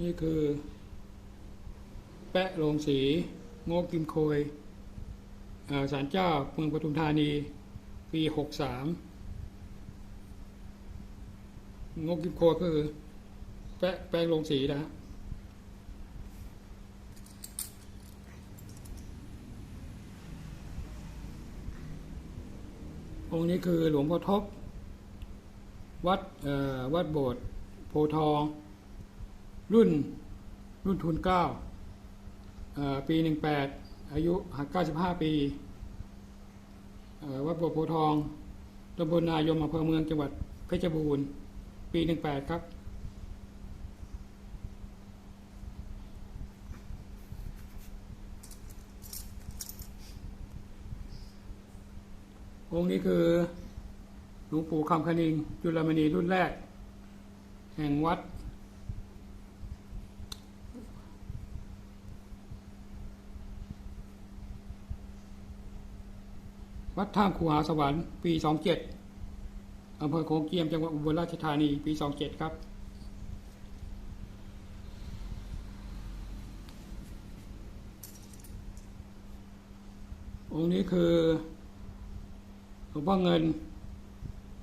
นี่คือ แปะโรงสีโงกกิมโคยเอ่อศาลเจ้าเมืองปทุมธานี ปีหกสามงกกิมโคยคือ แปะแปะโรงสีนะฮะองค์นี้คือหลวงพ่อทบวัดวัดโบสถ์โพทอง รุ่นรุ่นทุนเก้าปีหนึ่งแปดอายุหกเก้าสิบห้าปีวัดโบสถ์โพทองตำบลนายมอำเภอเมืองจังหวัดเพชรบูรณ์ ปีหนึ่งแปดครับองค์นี้คือหลวงปู่คำคณิงจุลมณีรุ่นแรก แห่งวัด วัดท่ามคูหาสวรรค์ปี 27อำเภอโขงเจียมจังหวัดอุบลราชธานีปี 27 ครับ องค์นี้คือหลวงพ่อเงิน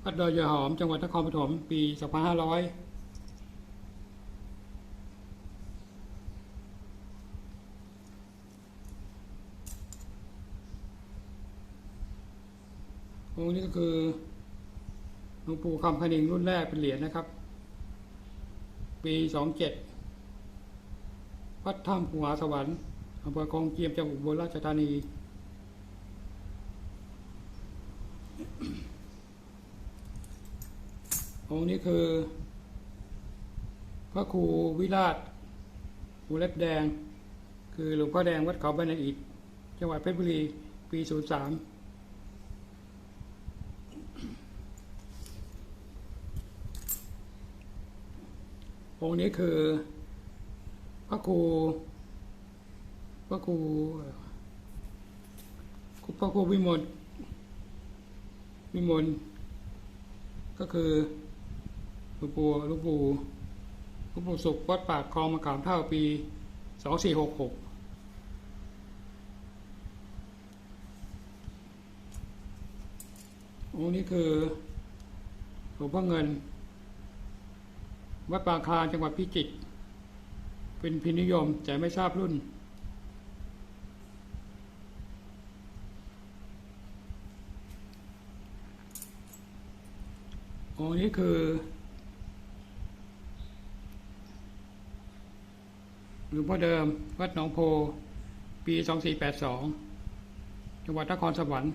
วัดดอยยายหอม จังหวัดนครปฐมปี 2500 องค์นี้ก็คือหลวงปู่คำพนิงรุ่นแรกเป็นเหรียญนะครับ ปีสองเจ็ดวัดถ้ำภูหาสวรรค์อำเภอคลองเจียมจังหวัดอุบลราชธานีองค์นี้คือ พระครูวิราชหูเล็บแดง คือหลวงพ่อแดงวัดเขาบันไดอิฐจังหวัดเพชรบุรี ปีศูนย์สาม องค์นี้คือพระครูพระครูพระครูวิมลวิมลก็คือหลวงปู่หลวงปู่หลวงปู่สุขวัดปากคลองมะขามเท่าปีสองสี่หกหกองค์นี้คือหลวงพ่อเงิน วัดปางคลานจังหวัดพิจิตรเป็นพินิยมแต่ไม่ทราบรุ่น องค์นี้คือ หลวงพ่อเดิม วัดหนองโพ ปี 2482 จังหวัดนครสวรรค์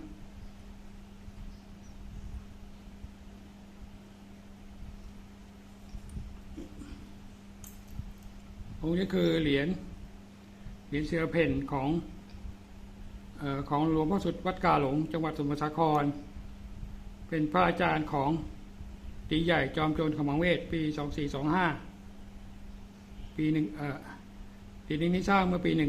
องค์นี้คือเหรียญเหรียญเสือเพ่นของออของหลวงพ่อสุดวัดกาหลง จังหวัดสมุทรสาคร เป็นพระอาจารย์ของตีใหญ่จอมโจรขมังเวทปี 2425 ปีหนึ่งเออปีนี้นี่สร้างเมื่อปี 117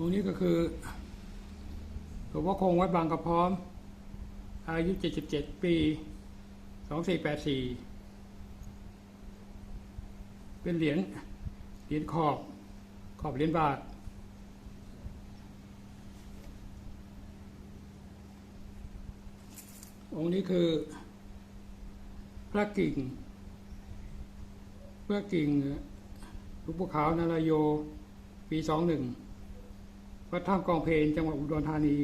องนี้ก็คือหลวงพ่อคงวัดบางกระพร้อม อายุ 77 ปี 2484 เป็นเหรียญเหรียญขอบขอบเหรียญบาท องค์นี้คือพระกิ่ง พระกิ่งลวงปู่ขานารายโย ปี 21วัดท่ามกองเพลนจังหวัดอุดรธานี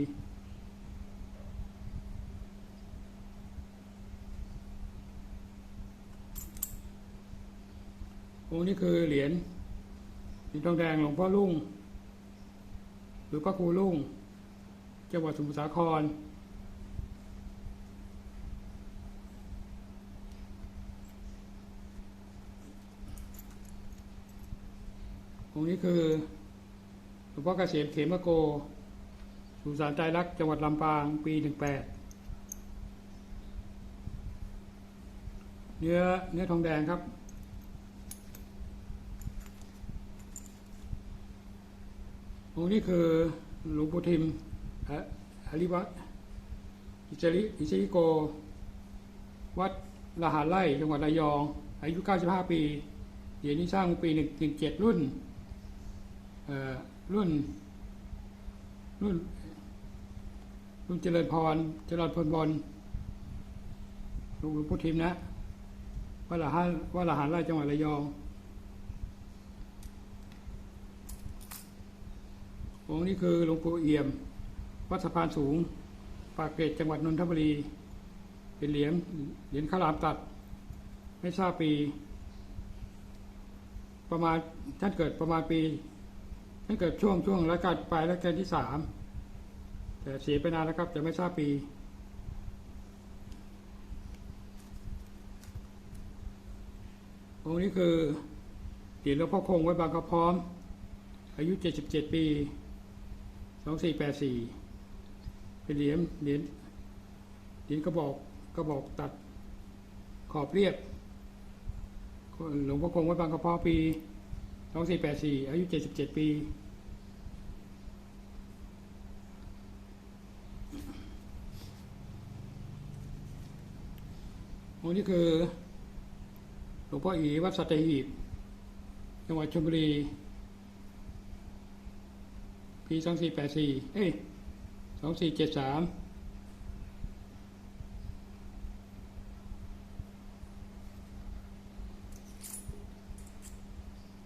องค์นี้คือเหรียญเหรีทองแดงหลวงพ่อลุ่ง หรือพระครูลุ่งจังหวัดสมุทรสาคร องค์นี้คือหลวงพ่อเกษมเขมโก สุสานใจรักจังหวัดลำปาง ปีหนึ่งแปดเนื้อเนื้อทองแดงครับ องค์นี้คือหลวงปู่ทิมอะอริวัตอิสริอิสริโก วัดละหารไร่จังหวัดระยอง อายุ 95 ปีเหรียญนี้สร้างปี 1 17 รุ่นเอ่อรุ่น รุ่น รุ่นเจริญพร เจริญพลบอลหลวงพ่ทิมนะวัดละหารวัดละหารไร่จังหวัดระยอง องค์นี้คือหลวงปู่เอี่ยม วัดสะพานสูง ปากเกร็ดจังหวัดนนทบุรี เป็นเหรียญเหรียญข้าวหลามตัด ไม่ทราบปี ประมาณท่านเกิดประมาณปี ท่านเกิดช่วงช่วงรัชกาลปลายรัชกาลที่สามแต่เสียไปนานแล้วครับแต่ไม่ทราบปีองค์นี้คือเหรียญหลวงพ่อคงไว้บางกระพร้อม อายุ 77 ปี 2484เป็นเหรียญเหรียญเหรียญกระบอกกระบอกตัดขอบเรียบหลวงพ่อคงวัดบางกระพาะปี2484อายุ77ปีองค์นี้คือหลวงพ่ออีวัดสัตหีบจังหวัดชลบุรี ปีสองสี่แปดสี่เอ้ยสองสี่เจ็ดสาม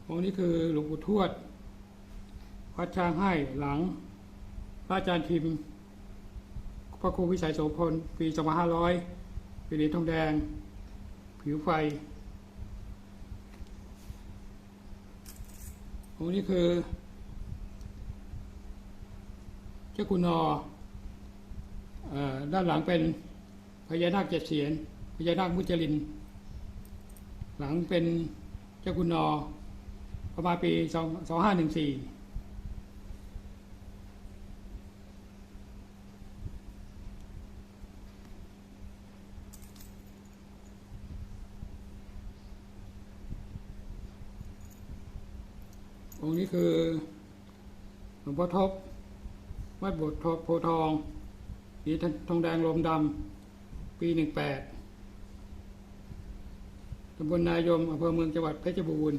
องค์นี้คือหลวงปู่ทวดวัดช้างให้หลัง พระอาจารย์พิมพ์ พระครูวิสัยโสพล ปีสองพันห้าร้อยเป็นเหรียญทองแดง ผิวไฟองค์นี้คือ จ้าคุณอเอ่อด้านหลังเป็นพญานาคเจ็ดเสียนพญานาคมุจลิน หลังเป็นเจ้าคุณนอประมาณปีสองสองห้าหนึ่งสี่องค์นี้คือหลวงพ่อทบ วัดโบสถ์โพทองสีทองแดงลมดำปีหนึ่งแปดตำบลนายมอำเภอเมืองจังหวัดเพชรบูรณ์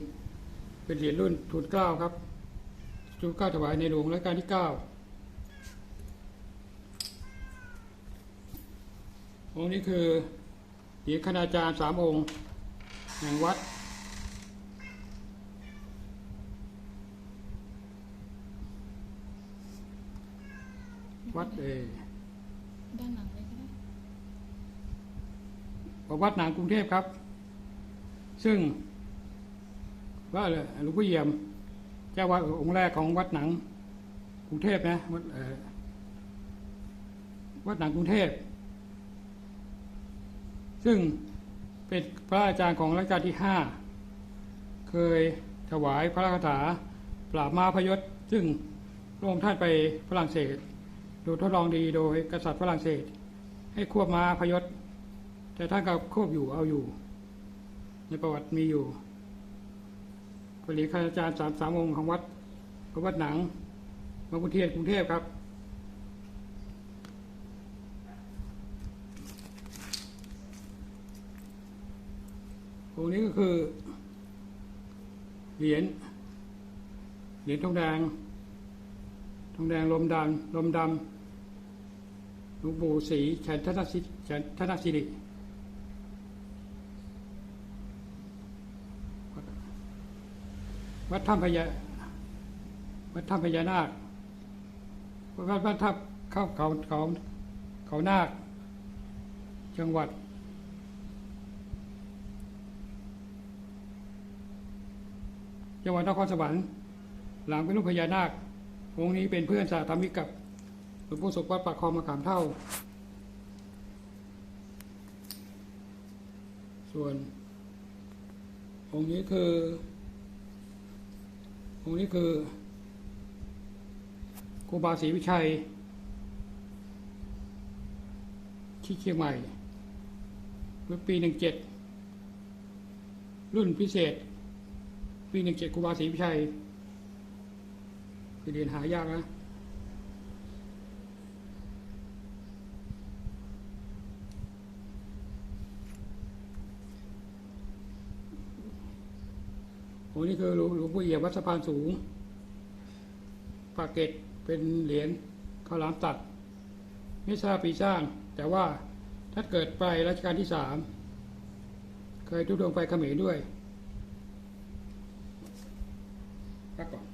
เป็นเหรียญรุ่นทุนเก้าครับทุนเก้าถวายในหลวงรัชกาลที่เก้าองค์นี้คือเหรียญคณาจารย์สามองค์แห่งวัด วัดเออด้านหลังเลยก็ได้วัดหนางกรุงเทพครับ ซึ่งว่าเลยหลวงพ่อเยี่ยมเจ้าวัดองค์แรกของวัดหนังกรุงเทพนะวัดเอ่อวัดหนังกรุงเทพ ซึ่งเป็นพระอาจารย์ของรัชกาลที่ห้าเคยถวายพระคาถาปราบมาพยศ ซึ่งพระองค์ท่านไปฝรั่งเศส ดูทดลองดีโดยกษัตริย์ฝรั่งเศส ให้ควบม้าพยศ แต่ท่านก็ควบอยู่เอาอยู่ ในประวัติมีอยู่ปรีข้าราชการสามสามองค์ของวัดพระวัดหนังบางขุเทียนกรุงเทพครับองค์นี้ก็คือ เหรียญเหรียญทองแดงทองแดงลมดำลมดำ หลวงปู่ศรีฉันทนสิฉันทนสิริวัดถ้ำพญาวัดถ้ำพญานาควัดวัดถ้ำเข้าเขาเขาเขานาค จังหวัดจังหวัดนครสวรรค์หลังเป็นรูปพญานาคองค์นี้เป็นเพื่อนสาธมิกกับ หลวงปู่สุขวัดปากคลองมะขามเท่า ส่วน องค์นี้คือ องค์นี้คือครูบาศรีวิชัย ที่เชียงใหม่รุ่นปีหนึ่งเจ็ดรุ่นพิเศษ ปีหนึ่งเจ็ดครูบาศรีวิชัยคือเรียนหายากนะ โอ้นี่คือหลวงหลวงปู่เอี่ยมวัดสะพานสูงปากเกตเป็นเหรียญข้าวหลามตัด ไม่ทราบปีสร้าง แต่ว่าถ้าเกิดไปรัชกาลที่สามเคยทุดงไปเขมรด้วยครับก่อน